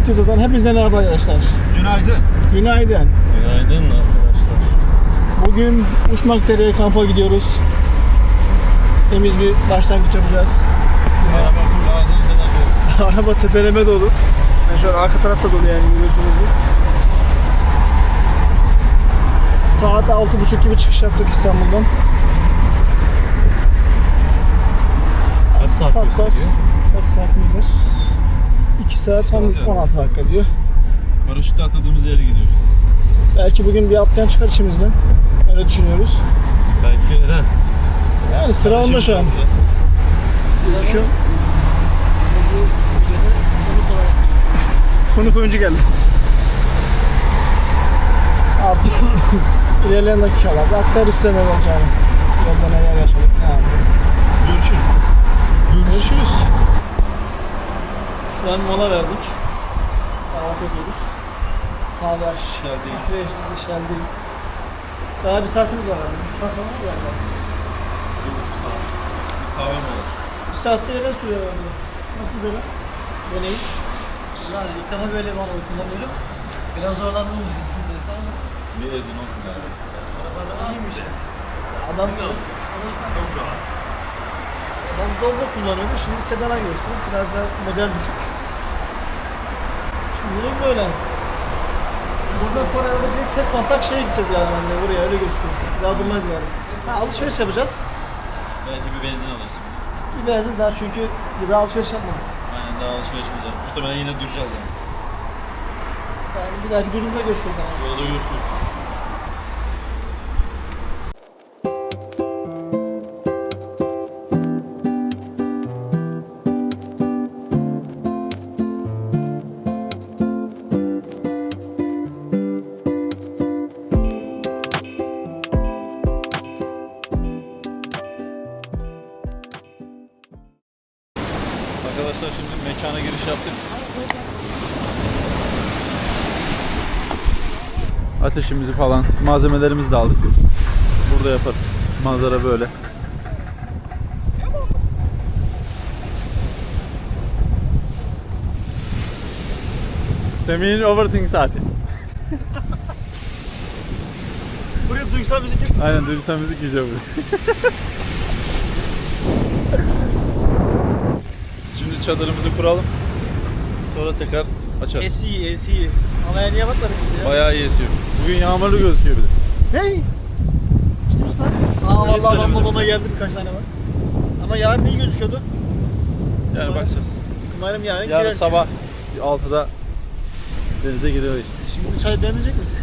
Twitter'dan hepinize merhaba arkadaşlar. Günaydın. Günaydın. Günaydın arkadaşlar. Bugün Uçmakdere'ye kampa gidiyoruz. Temiz bir başlangıç yapacağız. Araba full ağzına dolu. Araba tepeleme dolu. Ben şu an arka tarafta dolu yani görüyorsunuzdur. Saat 6.30 gibi çıkış yaptık İstanbul'dan. Kaç saat Kaç saat? gösteriyor? Kaç saatimiz var? 2 saat tam İki saat. 16 dakika diyor. Paraşütle atladığımız yere gidiyoruz. Belki bugün bir atlayan çıkar içimizden. Öyle düşünüyoruz. Belki Eren. Yani sıra onda şu an. Gözüküyor. Konuk oyuncu geldi. Artık ilerleyen dakikalarda aktarız size ne olacağını. Yolda neler yaşadık, ne yaptık. Görüşürüz. Görüşürüz. Şu an mola verdik. Kahvaltı ediyoruz. Kahve. Dışarıdayız. Kahve dışarıdayız. Daha bir saatimiz var. Yani. Bir saat falan var galiba. Bir buçuk saat. Bir kahve molası. Bir saatte neden sürüyor yani? Nasıl böyle? Deneyim. Yani ilk defa böyle bir araba kullanıyorum. Biraz zorlandım bu hızlı bir ama Bir ezin olsun yani. iyiymiş. Adam Adam Doblo kullanıyordu. Şimdi sedana geçti. Biraz da model düşük. Şimdilik böyle. Buradan sonra herhalde direkt tek kontak şeye gideceğiz galiba anne buraya öyle gözüküyor. Daha durmayız galiba. Ha, alışveriş yapacağız. Belki bir benzin alırsın. Bir benzin daha çünkü bir daha alışveriş yapmadık. Aynen daha alışverişimiz var. Muhtemelen yine duracağız yani. Yani bir dahaki durumda görüşürüz. Yolda görüşürüz. Ateşimizi falan, malzemelerimizi de aldık. Burada yaparız. Manzara böyle. Semih'in overthink saati. Buraya duygusal müzik gir. Aynen duygusal müzik giriyor buraya. Şimdi çadırımızı kuralım. Sonra tekrar açarız. Esi, esi. Havaya niye bakmadık biz ya? Bayağı iyi esiyor. Bugün yağmurlu gözüküyor bir de. Ne? İşte misin lan? Aa vallahi adam söylemedin babama geldi birkaç tane var. Ama yarın iyi gözüküyordu. Yani bakacağız. Umarım yarın, Yarın girer. sabah 6'da denize giriyoruz. Şimdi çay demeyecek misin?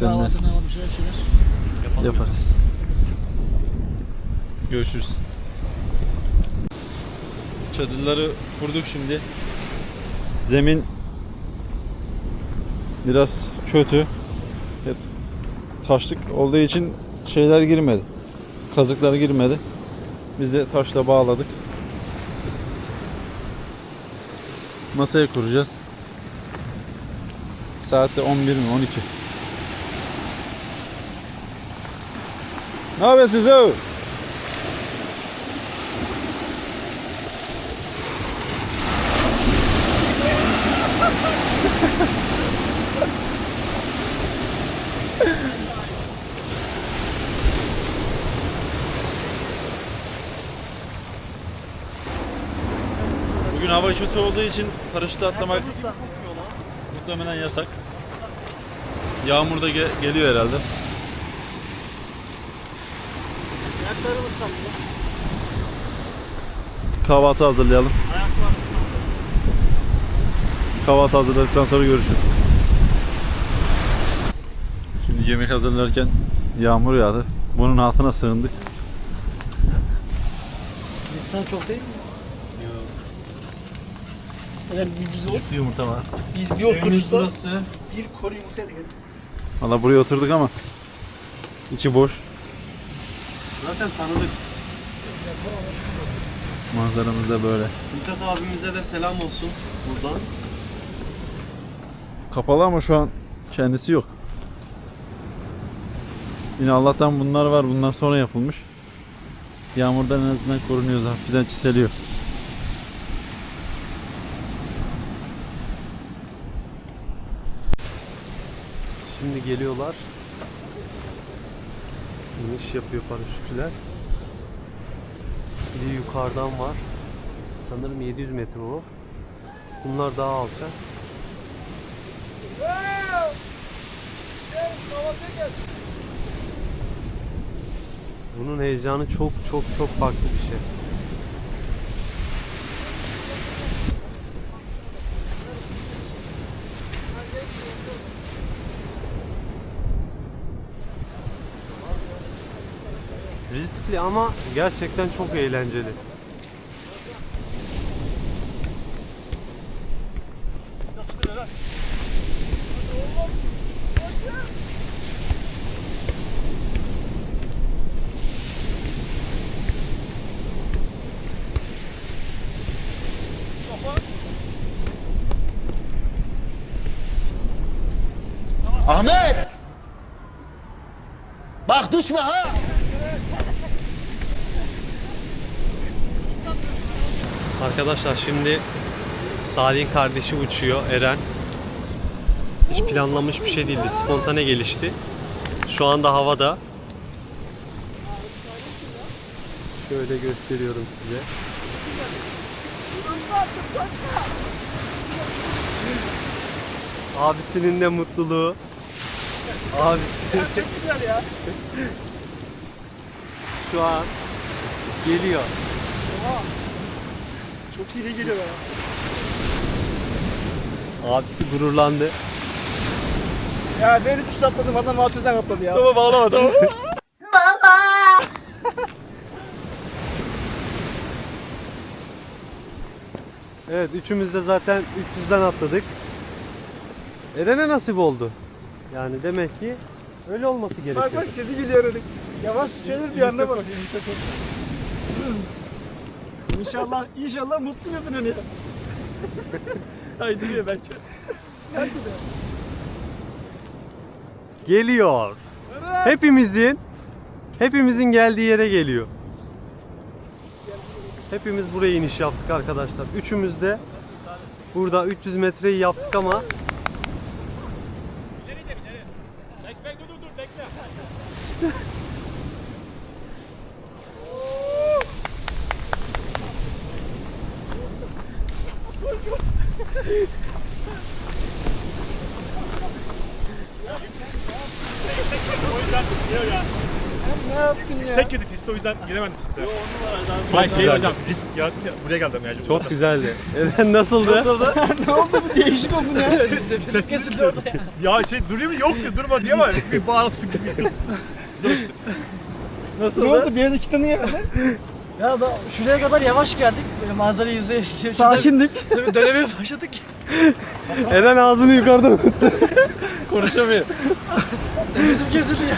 Demleriz. Kahvaltı kahvaltı bir şeyler bir şeyler. Yaparız. Görüşürüz. Çadırları kurduk şimdi. Zemin biraz kötü. Taşlık olduğu için şeyler girmedi. Kazıklar girmedi. Biz de taşla bağladık. Masaya kuracağız. Saatte 11 mi 12. Ne yapıyorsunuz o? Bugün hava kötü olduğu için paraşütle atlamak muhtemelen yasak. Yağmur da ge- geliyor herhalde. Ayaklarım ıslandı. Kahvaltı hazırlayalım. Ayaklarım ıslandı. Kahvaltı hazırladıktan sonra görüşürüz. Şimdi yemek hazırlarken yağmur yağdı. Bunun altına sığındık. Sen çok değil mi? Yani biz, biz, Yumurta var. biz bir oturuşta burası. bir kuru yumurta yedik. Valla buraya oturduk ama içi boş. Zaten tanıdık. Manzaramız da böyle. Mithat abimize de selam olsun buradan. Kapalı ama şu an kendisi yok. Yine Allah'tan bunlar var. Bunlar sonra yapılmış. Yağmurdan en azından korunuyoruz. Hafiften çiseliyor. Geliyorlar. İniş yapıyor paraşütçüler. Bir yukarıdan var. Sanırım 700 metre o. Bunlar daha alçak. Bunun heyecanı çok çok çok farklı bir şey. Riskli ama gerçekten çok eğlenceli. Ahmet! Bak düşme ha! Arkadaşlar şimdi Salih'in kardeşi uçuyor Eren. Hiç planlanmış bir şey değildi. Spontane gelişti. Şu anda havada. Şöyle gösteriyorum size. Abisinin de mutluluğu. Abisi. Çok güzel ya. Şu an geliyor. Çok iyi geliyor bana. Abisi gururlandı. Ya ben 300 atladım adam 600'den atladı ya. Tamam ağlama tamam. Evet üçümüz de zaten 300'den atladık. Eren'e nasip oldu. Yani demek ki öyle olması gerekiyor. Bak bak sesi geliyor dedik. Yavaş şeyler diyor anne bak. İnşallah, inşallah mutlu onu ya. Saydırıyor belki. Belki de. Geliyor. Hepimizin hepimizin geldiği yere geliyor. Hepimiz buraya iniş yaptık arkadaşlar. Üçümüz de burada 300 metreyi yaptık ama Ne yaptın ya? Yüksek girdi piste o yüzden giremedim piste. Hayır şey güzeldi. hocam risk yarattı ya, buraya geldim yani. çok güzeldi. Eren nasıldı? ne oldu bu değişik oldun ya. Ses Kesildi orada ya. Ya şey duruyor mu? Yok diyor durma diyor ama bir bağırttı gibi. Nasıl ne oldu bir yerde kilitledin ya. Ya ben şuraya kadar yavaş geldik. Böyle manzara yüzde istiyor. Sakindik. Tabii dönemeye başladık. Eren ağzını yukarıda unuttu. Konuşamıyor. Nefesim kesildi ya.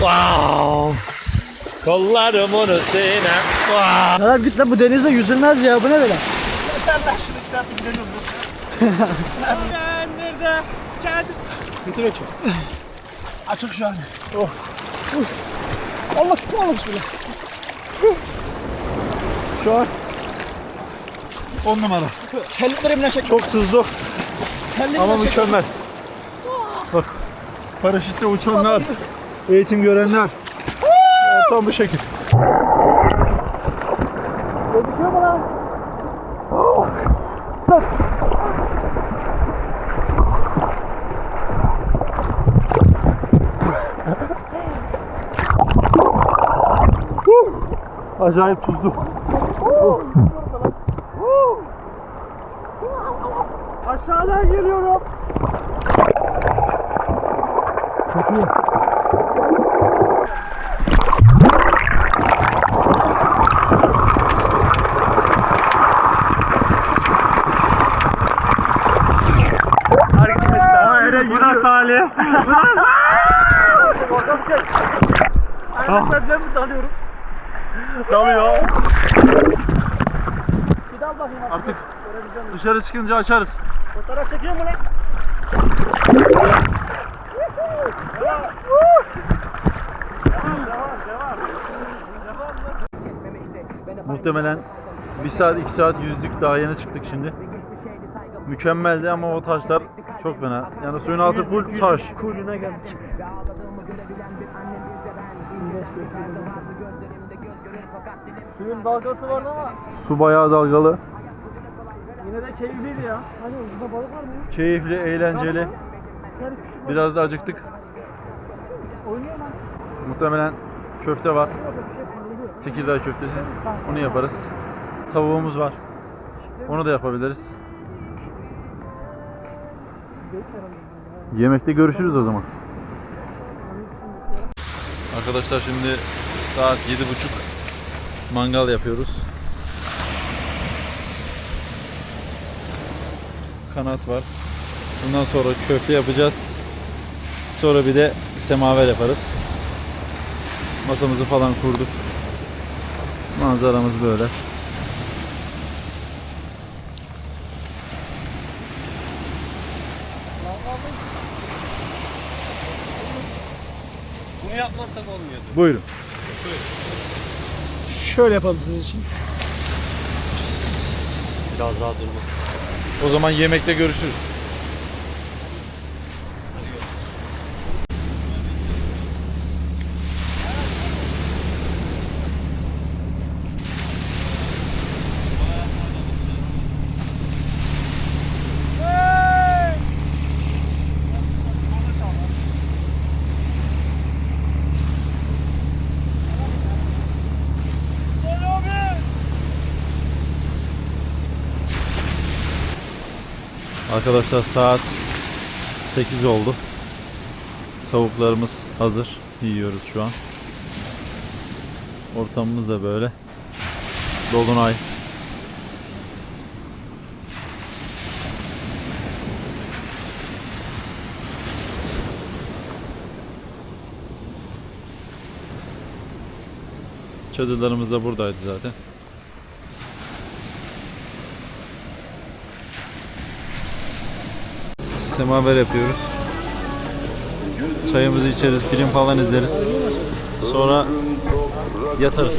Wow. Kollarım onu sene. Adam git lan bu denizde yüzülmez ya bu ne böyle? Nerede? Geldim. Getir bakayım. Açık şu an. Oh. Uh. Allah Allah bismillah. Uh. Şu an 10 numara. terliklerimle çek. Çok tuzlu Terliklerimle ama mükemmel. Bak paraşütle uçanlar, eğitim görenler. Ortam bu şekil. Gözüküyor mu lan? Acayip tuzlu. Aşağıdan geliyorum. Eren Yunan Salih. Ben mi dalıyorum? Dalıyor. Bir dal bakayım abi. Artık dışarı çıkınca açarız. Fotoğraf çekiyor mu lan? Muhtemelen 1 saat 2 saat yüzdük daha yeni çıktık şimdi. Mükemmeldi ama o taşlar çok fena. Yani suyun altı full taş. Kuyruğuna geldik. Suyun dalgası vardı ama Su bayağı dalgalı. yine de keyifliydi ya. Hani burada balık var mı? Keyifli, eğlenceli. Biraz da acıktık. Oynuyor lan. Muhtemelen köfte var. Tekirdağ köftesi. Onu yaparız. Tavuğumuz var. Onu da yapabiliriz. Yemekte görüşürüz o zaman. Arkadaşlar şimdi saat yedi buçuk mangal yapıyoruz. Kanat var. Bundan sonra köfte yapacağız. Sonra bir de semaver yaparız. Masamızı falan kurduk. Manzaramız böyle. Yapmazsak olmuyordu. Buyurun. Şöyle yapalım sizin için. Biraz daha durmasın. O zaman yemekte görüşürüz. Arkadaşlar saat 8 oldu. Tavuklarımız hazır. Yiyoruz şu an. Ortamımız da böyle. Dolunay. Çadırlarımız da buradaydı zaten. Semaver yapıyoruz. Çayımızı içeriz, film falan izleriz. Sonra yatarız.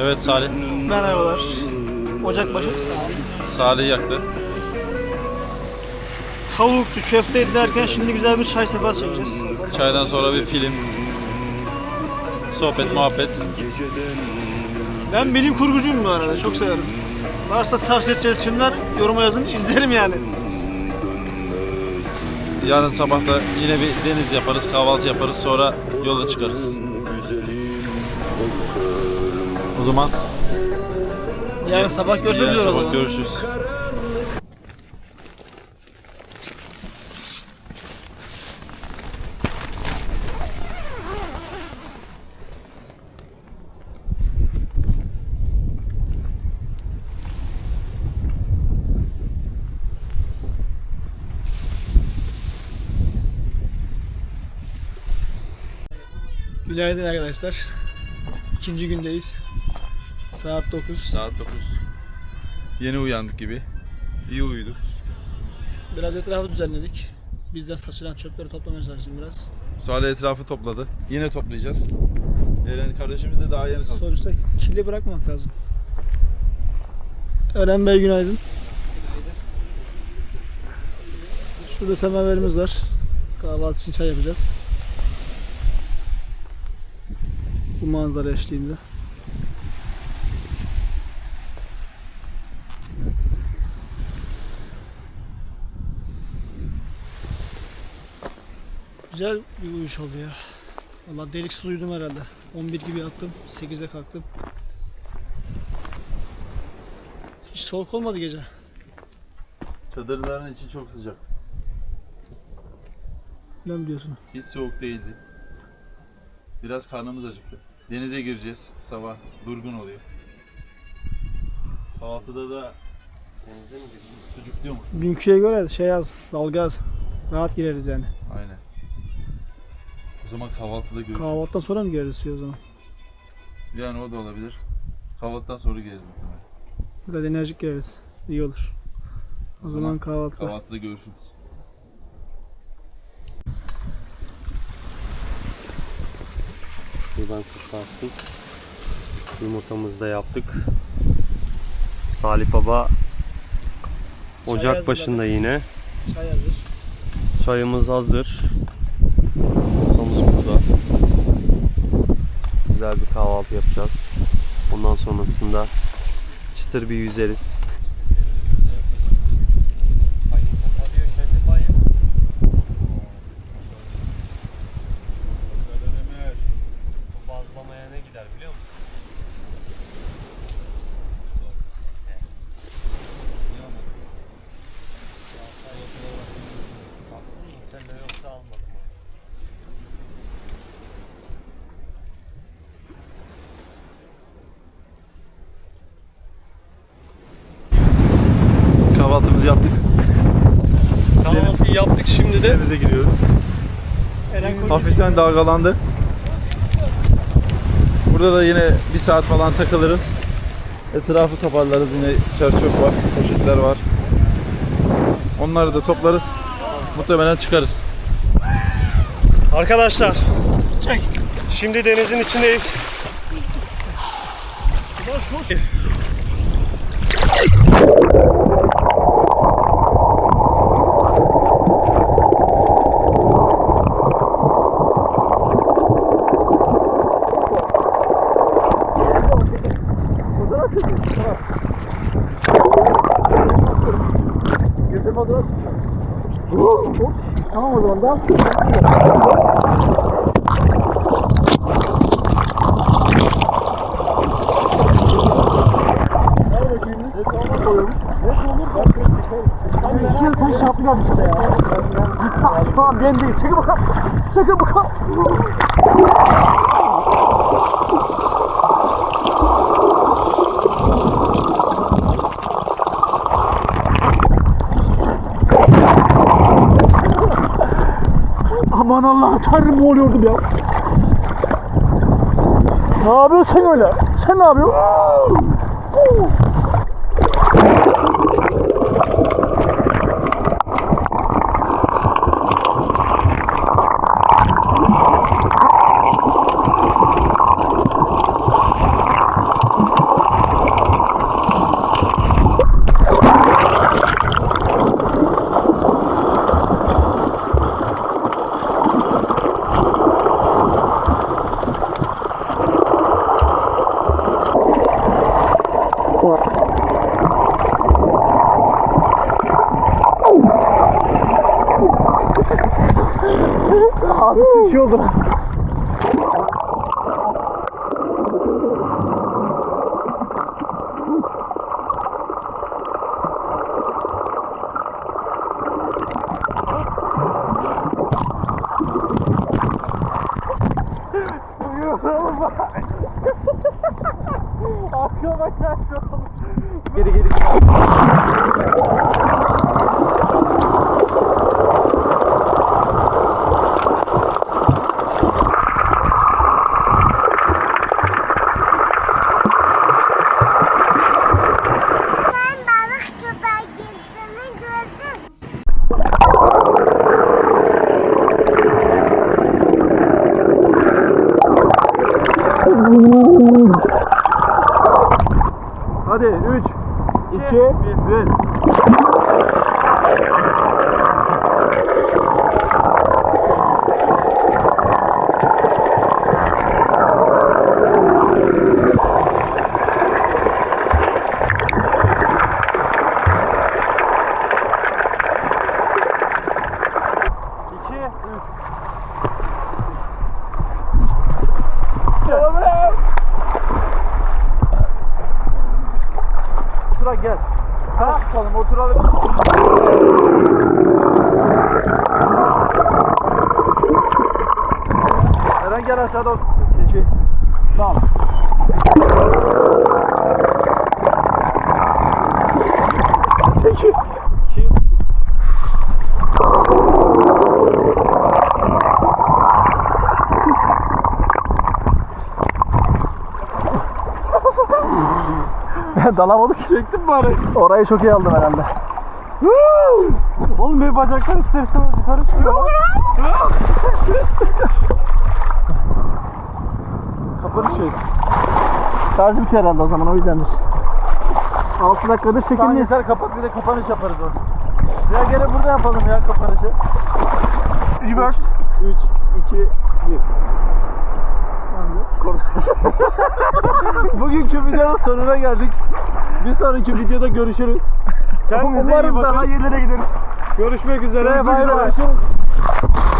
Evet Salih. Merhabalar. Ocakbaşı Salih yaktı. Tavuktu, köfteydi derken şimdi güzel bir çay sefası çekeceğiz. Çaydan sonra bir film. Sohbet, muhabbet. Ben bilim kurgucuyum bu arada, çok severim. Varsa tavsiye edeceğiniz filmler yoruma yazın, izlerim yani. Yarın sabah da yine bir deniz yaparız, kahvaltı yaparız. Sonra yola çıkarız. O zaman Yarın sabah görüşmek yarın üzere o sabah zaman. görüşürüz. Günaydın arkadaşlar. İkinci gündeyiz. Saat 9. Saat 9. Yeni uyandık gibi. İyi uyuduk. Biraz etrafı düzenledik. Bizden saçılan çöpleri toplamaya çalıştım biraz. Salih etrafı topladı. Yine toplayacağız. Eren kardeşimiz de daha yeni kalktı. Sonuçta kirli bırakmamak lazım. Eren Bey günaydın. Şurada semaverimiz var. Kahvaltı için çay yapacağız. Bu manzara eşliğinde. Güzel bir uyuş oldu ya. Valla deliksiz uyudum herhalde. 11 gibi yattım. 8'de kalktım. Hiç soğuk olmadı gece. Çadırların içi çok sıcak. Ne diyorsun? Hiç soğuk değildi. Biraz karnımız acıktı. Denize gireceğiz sabah. Durgun oluyor. Kahvaltıda da sucuk diyor mu? Dünküye göre şey az, dalga az. Rahat gireriz yani. Aynen. O zaman kahvaltıda görüşürüz. Kahvaltıdan sonra mı geliriz o zaman? Yani o da olabilir. Kahvaltıdan sonra geliriz muhtemelen. Biraz enerjik geliriz. İyi olur. O zaman kahvaltı. Kahvaltıda görüşürüz. Buradan kurtarsın. Yumurtamızı da yaptık. Salih Baba ocak hazırladık. başında yine. Çay hazır. Çayımız hazır. Masamız burada. Güzel bir kahvaltı yapacağız. Ondan sonrasında çıtır bir yüzeriz. Bu bazlamaya ne gider biliyor musun? Baktım Nutella yoksa almadım. Kahvaltımızı yaptık. Kahvaltıyı yaptık şimdi de. Denize giriyoruz. Hafiften dalgalandı. Burada da yine bir saat falan takılırız. Etrafı toparlarız. Yine çerçöp var, poşetler var. Onları da toplarız. Muhtemelen çıkarız. Arkadaşlar. Şimdi denizin içindeyiz. Tamam o zaman da. İki yıl taş yaptı geldi işte ya. Gitti tamam ben değil. Çekil bakalım. Çekil bakalım. Aman Allah tanrım ne oluyordum ya. Ne yapıyorsun sen öyle? Sen ne yapıyorsun? Abi bir şey oldu. Aklıma geldi oğlum. Geri geri geri. Ben balık tutar gittiğini gördüm. Hadi 3, 2, 1. Otura gel. Ha? Tutalım oturalım. Eren gel aşağıda otur. İki. Tamam. İki. İki. Dalamadık. Çektin bari. Orayı çok iyi aldım herhalde. Oğlum benim bacaklar ister istemez yukarı çıkıyor. Kafanı çek. Şarjı bitiyor herhalde o zaman o yüzdendir. 6 dakikadır Tamam çekilmeyiz. yeter kapat bir de kapanış yaparız orada. Ya gene burada yapalım ya kapanışı. Reverse. 3, 2, 1. Bugünkü videonun sonuna geldik. Bir sonraki videoda görüşürüz. Kendinize iyi Umarım bakın. daha yerlere gideriz. Görüşmek üzere. Görüşmek Bay bay. üzere.